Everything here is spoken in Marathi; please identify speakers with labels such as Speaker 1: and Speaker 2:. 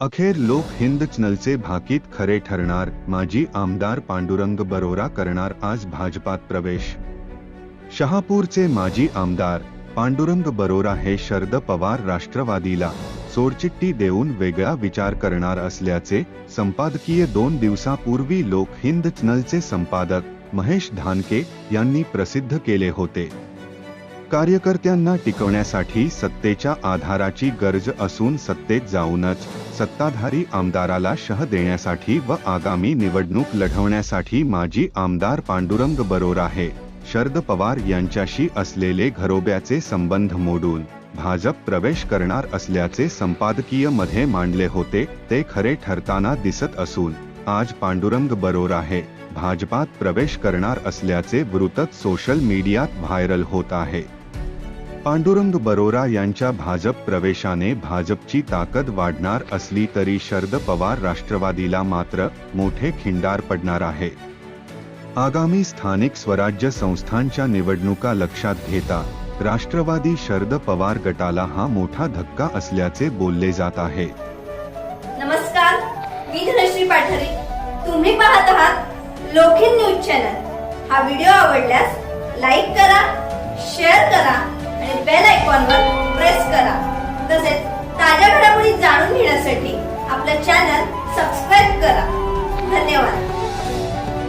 Speaker 1: अखेर लोक हिंद चॅनलचे भाकीत खरे ठरणार माजी आमदार पांडुरंग बरोरा करणार आज भाजपात प्रवेश. शहापूरचे माजी आमदार पांडुरंग बरोरा हे शरद पवार राष्ट्रवादीला सोडचिट्टी देऊन वेगळा विचार करणार असल्याचे संपादकीय दोन दिवसापूर्वी लोक हिंद चॅनलचे संपादक महेश धानके यांनी प्रसिद्ध केले होते. कार्यकर्त्यांना टिकवण्यासाठी सत्तेच्या आधाराची गरज असून सत्तेत जाऊनच सत्ताधारी आमदाराला शह देण्यासाठी व आगामी निवडणूक लढवण्यासाठी माजी आमदार पांडुरंग बरोरा हे शरद पवार यांच्याशी असलेले घरोब्याचे संबंध मोडून भाजप प्रवेश करणार असल्याचे संपादकीयमध्ये मांडले होते ते खरे ठरताना दिसत असून आज पांडुरंग बरोरा हे भाजपात प्रवेश करणार असल्याचे वृत्त सोशल मीडियात व्हायरल होत आहे. पांडुरंग बरोरा यांच्या भाजप प्रवेशाने भाजपची ताकद वाढणार असली तरी शरद पवार राष्ट्रवादीला मात्र मोठे खिंडार पडणार आहे. आगामी स्थानिक स्वराज्य संस्थांच्या निवडणुका लक्षात घेता राष्ट्रवादी शरद पवार गटाला हा मोठा धक्का असल्याचे बोलले जात आहे.
Speaker 2: नमस्कार मी धनश्री पाठारे. तुम्ही पाहत आहात लोखिन न्यूज चॅनल. हा व्हिडिओ आवडल्यास लाईक करा the channel.